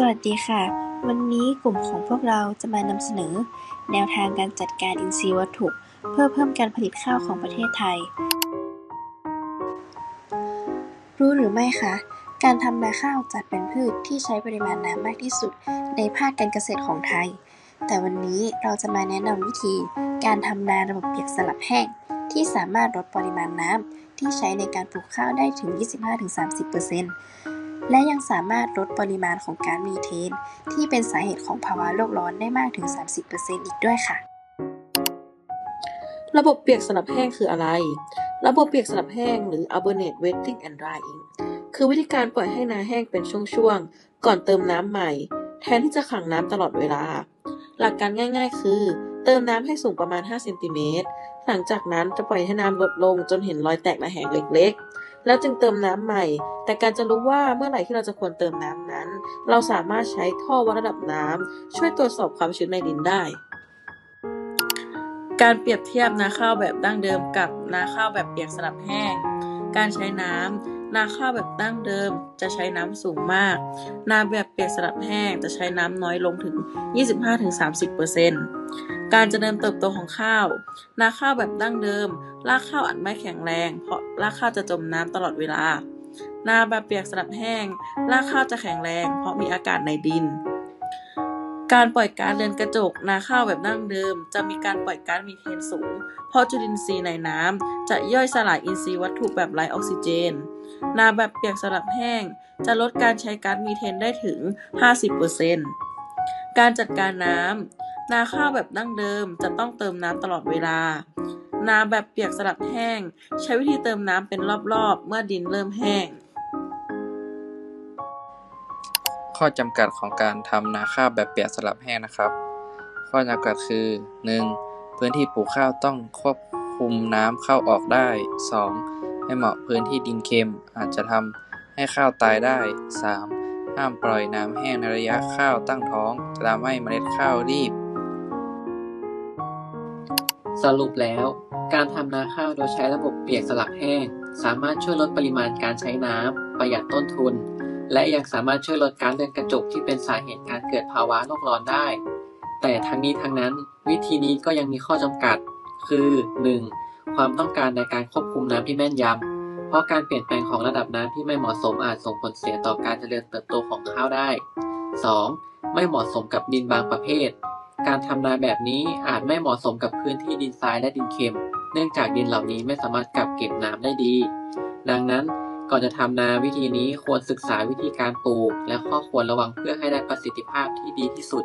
สวัสดีค่ะ วันนี้กลุ่มของพวกเราจะมานำเสนอ แนวทางการจัดการอินทรีย์วัตถุ เพื่อเพิ่มการผลิตข้าวของประเทศไทย รู้หรือไม่คะ การทำนาข้าวจัดเป็นพืชที่ใช้ปริมาณน้ำมากที่สุด ในภาคการเกษตรของไทย แต่วันนี้เราจะมาแนะนำวิธี การทำนาระบบเปียกสลับแห้ง ที่สามารถลดปริมาณน้ำที่ใช้ในการปลูกข้าวได้ถึง 25-30% และยังสามารถลดปริมาณของก๊าซมีเทน ที่เป็นสาเหตุของภาวะโลกร้อนได้มากถึง 30%อีกด้วยค่ะระบบเปียกสลับแห้งคืออะไร ระบบเปียกสลับแห้งหรือ Albernate Wetting and Drying คือวิธีการปล่อยให้นาแห้งเป็นช่วงๆ ก่อนเติมน้ำใหม่ แทนที่จะขังน้ำตลอดเวลา หลักการง่ายๆ คือ เติมน้ำให้สูงประมาณ5เซนติเมตร หลังจากนั้นจะปล่อยให้น้ำลดลงจนเห็นรอยแตกระแหงเล็กๆ แล้วจึงเติมน้ำใหม่ แต่การจะรู้ว่าเมื่อไหร่ที่เราจะควรเติมน้ำนั้น เราสามารถใช้ท่อวัดระดับน้ำช่วยตรวจสอบความชื้นในดินได้ การเปรียบเทียบนาข้าวแบบดั้งเดิมกับนาข้าวแบบเปียกสลับแห้ง การใช้น้ำนาข้าวแบบดั้งเดิมจะใช้น้ำสูงมาก นาแบบเปียกสลับแห้งจะใช้น้ำน้อยลงถึง 25-30%การเจริญเติบโตของข้าว นาข้าวแบบดั้งเดิม รากข้าวอาจไม่แข็งแรง เพราะ รากข้าวจะจมน้ำตลอดเวลา นาแบบเปียกสลับแห้ง รากข้าวจะแข็งแรง เพราะมีอากาศในดิน การปล่อยก๊าซเรือนกระจกนาข้าวแบบดั้งเดิม จะมีการปล่อยก๊าซมีเทนสูง เพราะจุลินทรีย์ในน้ำจะย่อยสลายอินทรีย์วัตถุแบบไร้ออกซิเจน นาแบบเปียกสลับแห้ง จะลดการใช้ก๊าซมีเทนได้ถึง 50%การจัดการน้ำนาข้าวแบบดั้งเดิมจะต้องเติมน้ำตลอดเวลา นาแบบเปียกสลับแห้ง ใช้วิธีเติมน้ำเป็นรอบๆ เมื่อดินเริ่มแห้ง ข้อจำกัดของการทำนาข้าวแบบเปียกสลับแห้งนะครับ ข้อจำกัดคือ 1. พื้นที่ปลูกข้าวต้องควบคุมน้ำเข้าออกได้ 2. ไม่เหมาะพื้นที่ดินเค็มอาจจะทำให้ข้าวตายได้ 3. ห้ามปล่อยน้ำแห้งในระยะข้าวตั้งท้อง จะทำให้เมล็ดข้าวรีบ สรุปแล้ว การทำนาข้าวโดยใช้ระบบเปียกสลับแห้ง สามารถช่วยลดปริมาณการใช้น้ำประหยัดต้นทุน และยังสามารถช่วยลดการเรือนกระจกที่เป็นสาเหตุการเกิดภาวะโลกร้อนได้ แต่ทั้งนี้ทั้งนั้น วิธีนี้ก็ยังมีข้อจำกัด คือ 1. ความต้องการในการควบคุมน้ำที่แม่นยำเพราะการเปลี่ยนแปลงของระดับน้ำที่ไม่เหมาะสมอาจส่งผลเสียต่อการเจริญเติบโตของข้าวได้ 2. ไม่เหมาะสมกับดินบางประเภท การทำนาแบบนี้อาจไม่เหมาะสมกับพื้นที่ดินทรายและดินเค็ม เนื่องจากดินเหล่านี้ไม่สามารถกักเก็บน้ำได้ดี ดังนั้นก่อนจะทำนาวิธีนี้ควรศึกษาวิธีการปลูก และข้อควรระวังเพื่อให้ได้ประสิทธิภาพที่ดีที่สุด